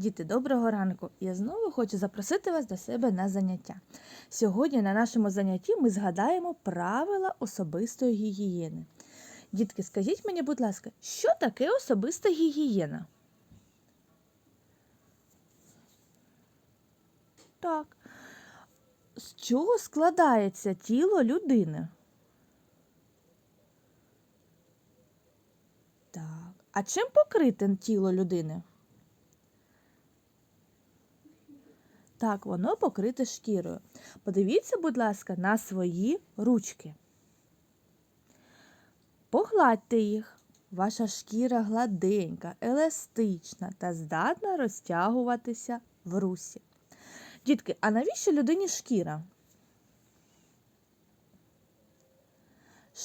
Діти, доброго ранку! Я знову хочу запросити вас до себе на заняття. Сьогодні на нашому занятті ми згадаємо правила особистої гігієни. Дітки, скажіть мені, будь ласка, що таке особиста гігієна? Так. З чого складається тіло людини? Так. А чим покрите тіло людини? Так, воно покрите шкірою. Подивіться, будь ласка, на свої ручки. Погладьте їх. Ваша шкіра гладенька, еластична та здатна розтягуватися в русі. Дітки, а навіщо людині шкіра?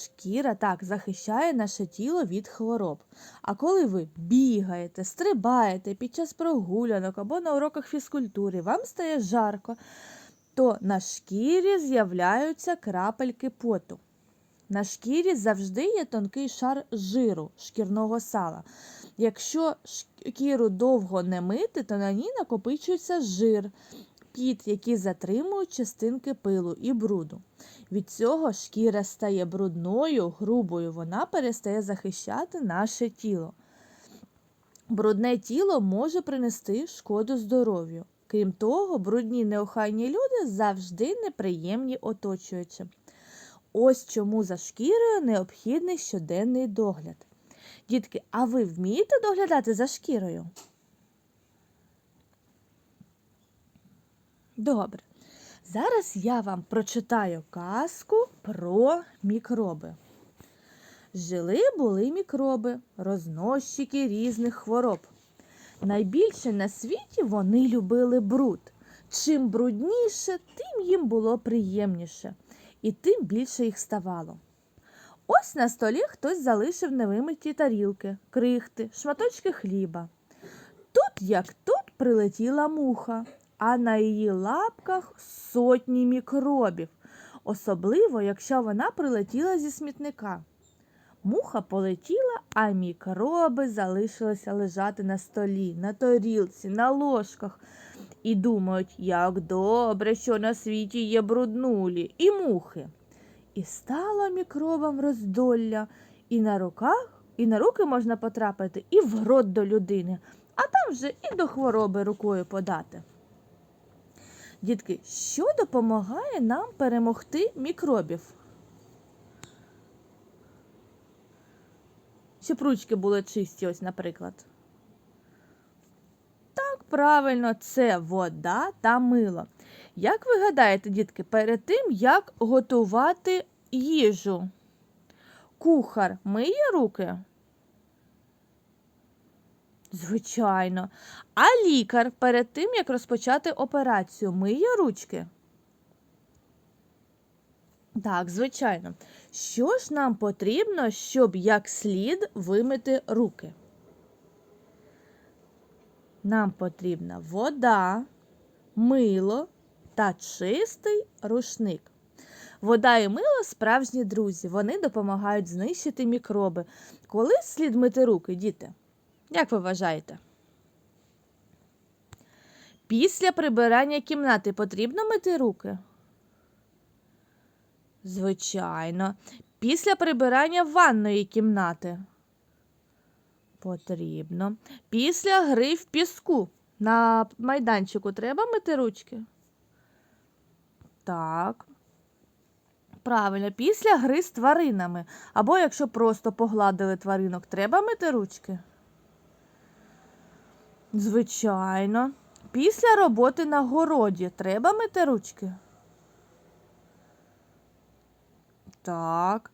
Шкіра так захищає наше тіло від хвороб. А коли ви бігаєте, стрибаєте під час прогулянок або на уроках фізкультури, вам стає жарко, то на шкірі з'являються крапельки поту. На шкірі завжди є тонкий шар жиру, шкірного сала. Якщо шкіру довго не мити, то на ній накопичується жир, піт, які затримують частинки пилу і бруду. Від цього шкіра стає брудною, грубою, вона перестає захищати наше тіло. Брудне тіло може принести шкоду здоров'ю. Крім того, брудні неохайні люди завжди неприємні оточуючим. Ось чому за шкірою необхідний щоденний догляд. Дітки, а ви вмієте доглядати за шкірою? Добре. Зараз я вам прочитаю казку про мікроби. Жили були мікроби, розносчики різних хвороб. Найбільше на світі вони любили бруд. Чим брудніше, тим їм було приємніше, і тим більше їх ставало. Ось на столі хтось залишив невимиті тарілки, крихти, шматочки хліба. Тут, як тут, прилетіла муха, а на її лапках сотні мікробів, особливо, якщо вона прилетіла зі смітника. Муха полетіла, а мікроби залишилися лежати на столі, на тарілці, на ложках. І думають, як добре, що на світі є бруднулі і мухи. І стало мікробам роздолля, і на руках, і на руки можна потрапити, і в рот до людини, а там вже і до хвороби рукою подати. Дітки, що допомагає нам перемогти мікробів? Щоб ручки були чисті, ось, наприклад. Так, правильно, це вода та мило. Як ви гадаєте, дітки, перед тим, як готувати їжу, кухар миє руки? Звичайно. А лікар перед тим, як розпочати операцію, миє ручки? Так, звичайно. Що ж нам потрібно, щоб як слід вимити руки? Нам потрібна вода, мило та чистий рушник. Вода і мило справжні друзі. Вони допомагають знищити мікроби. Коли слід мити руки, діти? Як ви вважаєте? Після прибирання кімнати потрібно мити руки? Звичайно. Після прибирання ванної кімнати. Потрібно. Після гри в піску на майданчику треба мити ручки? Так. Правильно, після гри з тваринами. Або якщо просто погладили тваринок, треба мити ручки? Звичайно. Після роботи на городі треба мити ручки? Так.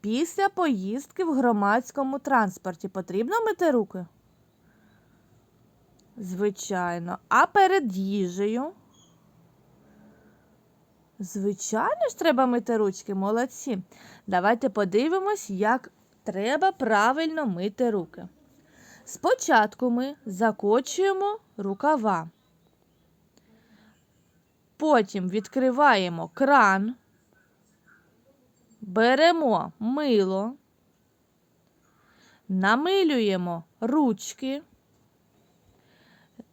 Після поїздки в громадському транспорті потрібно мити руки? Звичайно. А перед їжею? Звичайно ж, треба мити ручки, молодці. Давайте подивимось, як треба правильно мити руки. Спочатку ми закочуємо рукава. Потім відкриваємо кран, беремо мило, намилюємо ручки,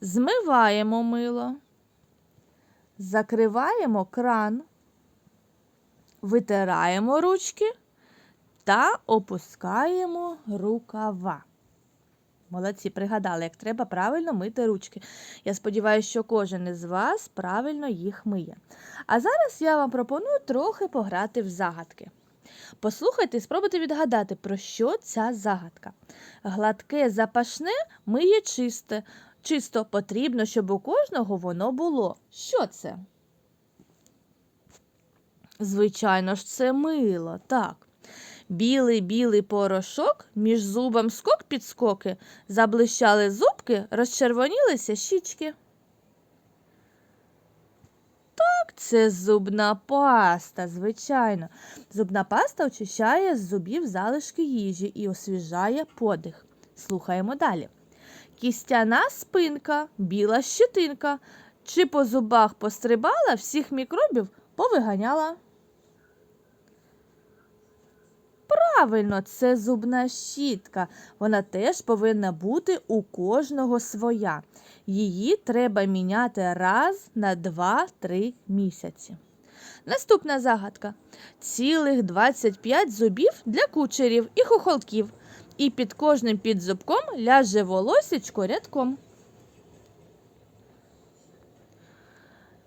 змиваємо мило, закриваємо кран, витираємо ручки та опускаємо рукава. Молодці, пригадали, як треба правильно мити ручки. Я сподіваюся, що кожен із вас правильно їх миє. А зараз я вам пропоную трохи пограти в загадки. Послухайте і спробуйте відгадати, про що ця загадка. Гладке запашне миє чисте. Чисто потрібно, щоб у кожного воно було. Що це? Звичайно ж, це мило, так. Білий білий порошок, між зубом скок підскоки, заблищали зубки, розчервонілися щічки. Так, це зубна паста, звичайно. Зубна паста очищає з зубів залишки їжі і освіжає подих. Слухаємо далі. Кістяна спинка, біла щетинка. Чи по зубах пострибала, всіх мікробів повиганяла. Правильно, це зубна щітка. Вона теж повинна бути у кожного своя. Її треба міняти раз на 2-3 місяці. Наступна загадка. Цілих 25 зубів для кучерів і хохолків. І під кожним підзубком ляже волосечко рядком.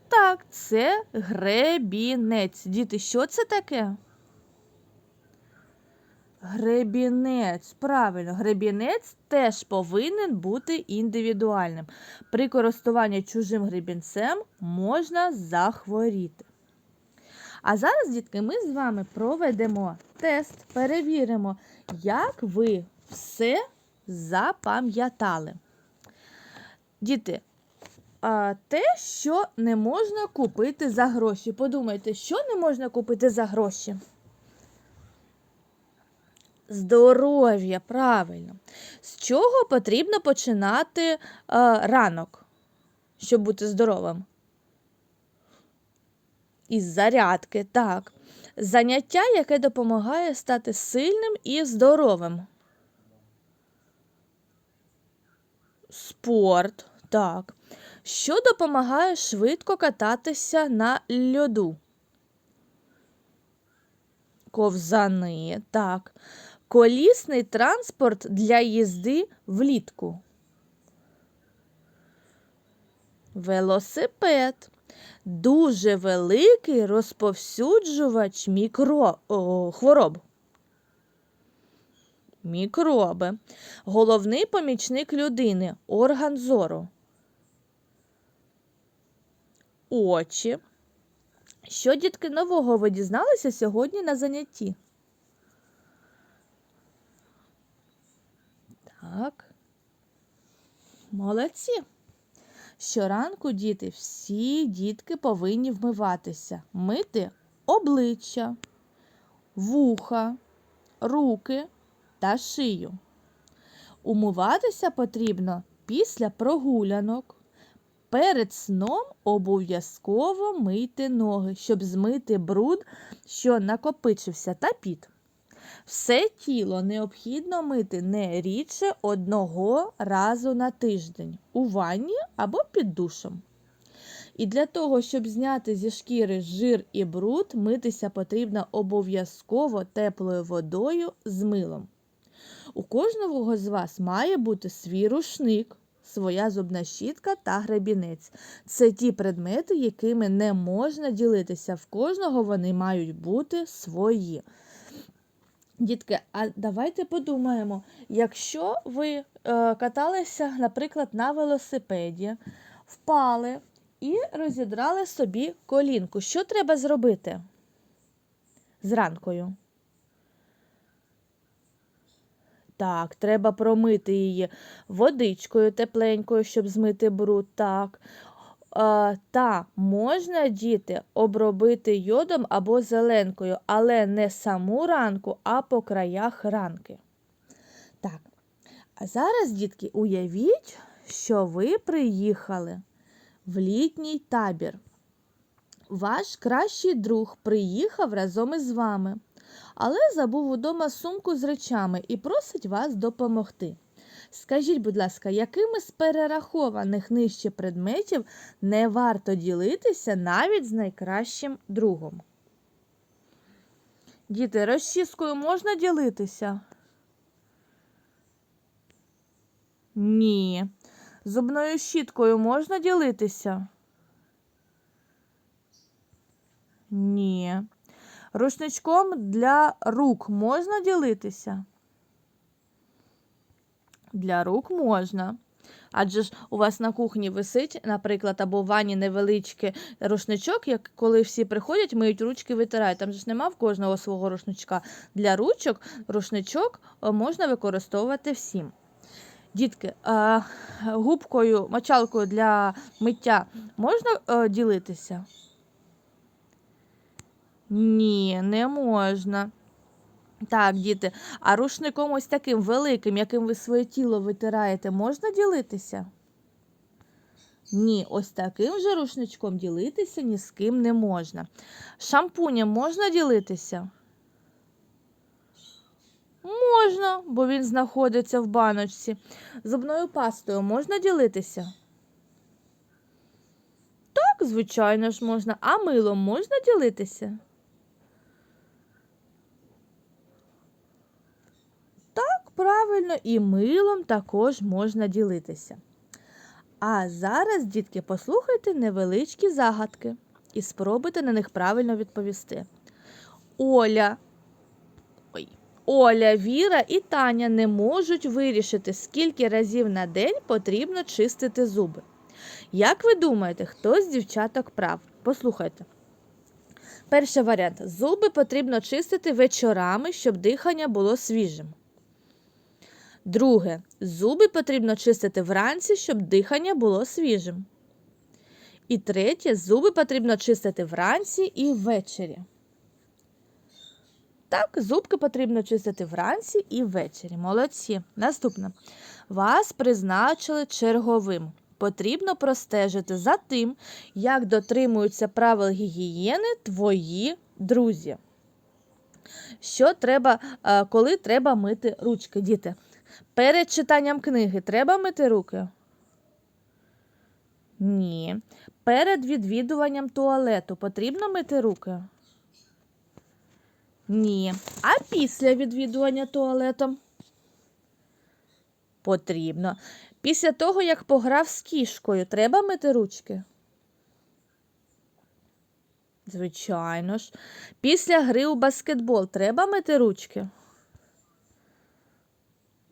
Так, це гребінець. Діти, що це таке? Гребінець, правильно, гребінець теж повинен бути індивідуальним. При користуванні чужим гребінцем можна захворіти. А зараз, дітки, ми з вами проведемо тест, перевіримо, як ви все запам'ятали. Діти, те, що не можна купити за гроші. Подумайте, що не можна купити за гроші? Здоров'я, правильно. З чого потрібно починати е, ранок, щоб бути здоровим? Із зарядки, так. Заняття, яке допомагає стати сильним і здоровим. Спорт, так. Що допомагає швидко кататися на льоду? Ковзани, так. Колісний транспорт для їзди влітку. Велосипед. Дуже великий розповсюджувач мікро... О, хвороб. Мікроби. Головний помічник людини. Орган зору. Очі. Що дітки нового ви дізналися сьогодні на занятті? Так. Молодці. Щоранку діти, всі дітки повинні вмиватися, мити обличчя, вуха, руки та шию. Умиватися потрібно після прогулянок. Перед сном обов'язково мийте ноги, щоб змити бруд, що накопичився, та піт. Все тіло необхідно мити не рідше одного разу на тиждень у ванні або під душем. І для того, щоб зняти зі шкіри жир і бруд, митися потрібно обов'язково теплою водою з милом. У кожного з вас має бути свій рушник, своя зубна щітка та гребінець. Це ті предмети, якими не можна ділитися. В кожного вони мають бути свої. Дітки, а давайте подумаємо, якщо ви е, каталися, наприклад, на велосипеді, впали і розідрали собі колінку, що треба зробити з? Так, треба промити її водичкою тепленькою, щоб змити бруд. Так. Е, та можна, діти, обробити йодом або зеленкою, але не саму ранку, а по краях ранки. Так. А зараз, дітки, уявіть, що ви приїхали в літній табір. Ваш кращий друг приїхав разом із вами, але забув удома сумку з речами і просить вас допомогти. Скажіть, будь ласка, якими з перерахованих нижче предметів не варто ділитися навіть з найкращим другом? Діти, розчіскою можна ділитися? Ні. Зубною щіткою можна ділитися? Ні. Рушничком для рук можна ділитися? Для рук можна. Адже ж у вас на кухні висить, наприклад, або в ванні невеличкий рушничок, як коли всі приходять, миють ручки, витирають. Там же ж нема в кожного свого рушничка. Для ручок рушничок е, можна використовувати всім. Дітки, губкою, мочалкою для миття можна е, ділитися? Ні, не можна. Так, діти, а рушником ось таким великим, яким ви своє тіло витираєте, можна ділитися? Ні, ось таким же рушничком ділитися ні з ким не можна. Шампунем можна ділитися? Можна, бо він знаходиться в баночці. Зубною пастою можна ділитися? Так, звичайно ж можна. А милом можна ділитися? Так, правильно, і милом також можна ділитися. А зараз, дітки, послухайте невеличкі загадки і спробуйте на них правильно відповісти. Оля, ой, Оля, Віра і Таня не можуть вирішити, скільки разів на день потрібно чистити зуби. Як ви думаєте, хто з дівчаток прав? Послухайте. Перший варіант. Зуби потрібно чистити вечорами, щоб дихання було свіжим. Друге. Зуби потрібно чистити вранці, щоб дихання було свіжим. І третє. Зуби потрібно чистити вранці і ввечері. Так, зубки потрібно чистити вранці і ввечері. Молодці. Наступне. Вас призначили черговим. Потрібно простежити за тим, як дотримуються правил гігієни твої друзі. Що треба, е, коли треба мити ручки, діти? Перед читанням книги треба мити руки? Ні. Перед відвідуванням туалету потрібно мити руки? Ні. А після відвідування туалетом? Потрібно. Після того, як пограв з кішкою, треба мити ручки? Звичайно ж. Після гри у баскетбол треба мити ручки?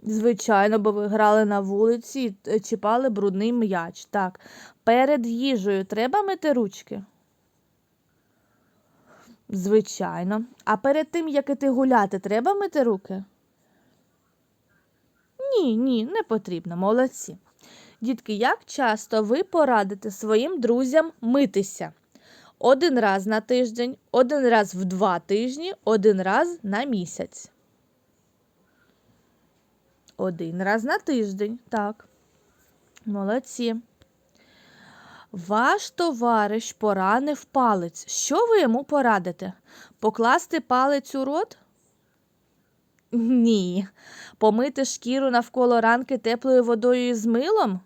Звичайно, бо ви грали на вулиці і е, чіпали брудний м'яч. Так. Перед їжею треба мити ручки? Звичайно. А перед тим, як іти гуляти, треба мити руки? Ні, ні, не потрібно, молодці. Дітки, як часто ви порадите своїм друзям митися? Один раз на тиждень, один раз в два тижні, один раз на місяць. Один раз на тиждень, так. Молодці. Ваш товариш поранив палець. Що ви йому порадите? Покласти палець у рот? Ні. Помити шкіру навколо ранки теплою водою і з милом?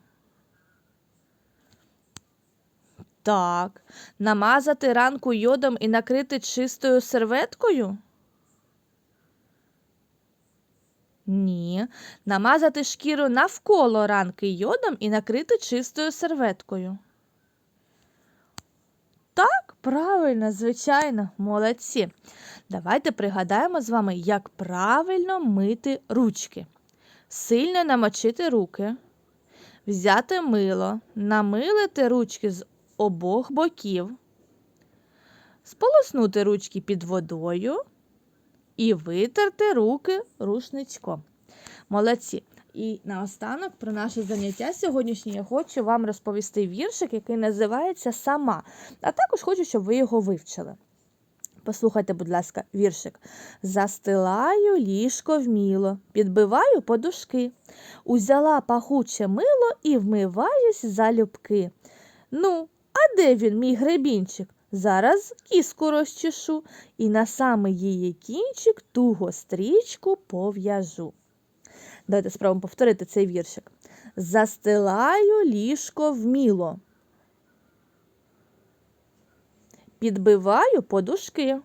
Так. Намазати ранку йодом і накрити чистою серветкою? Ні. Намазати шкіру навколо ранки йодом і накрити чистою серветкою. Так, правильно, звичайно, молодці. Давайте пригадаємо з вами, як правильно мити ручки. Сильно намочити руки, взяти мило, намилити ручки з обох боків, сполоснути ручки під водою і витерти руки рушничком. Молодці. І наостанок про наше заняття сьогоднішнє я хочу вам розповісти віршик, який називається Сама. А також хочу, щоб ви його вивчили. Послухайте, будь ласка, віршик. Застилаю ліжко вміло, підбиваю подушки. Узяла пахуче мило і вмиваюсь залюбки. Ну, а де він, мій гребінчик? Зараз кіску розчешу і на самий її кінчик туго стрічку пов'яжу. Давайте спробуємо повторити цей віршик. Застилаю ліжко вміло. Підбиваю подушки.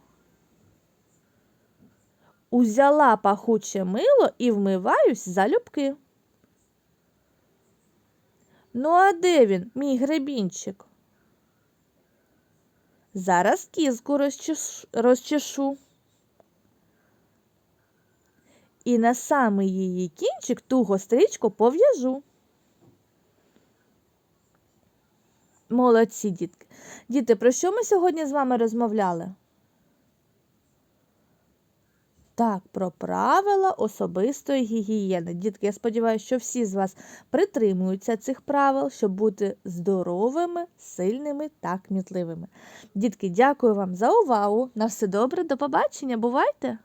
Узяла пахуче мило і вмиваюсь залюбки. Ну, а де він, мій гребінчик? Зараз кізку розчеш- розчешу. І на самий її кінчик туго стрічку пов'яжу. Молодці, дітки. Діти, про що ми сьогодні з вами розмовляли? Так, про правила особистої гігієни. Дітки, я сподіваюся, що всі з вас притримуються цих правил, щоб бути здоровими, сильними та кмітливими. Дітки, дякую вам за увагу. На все добре, до побачення. Бувайте!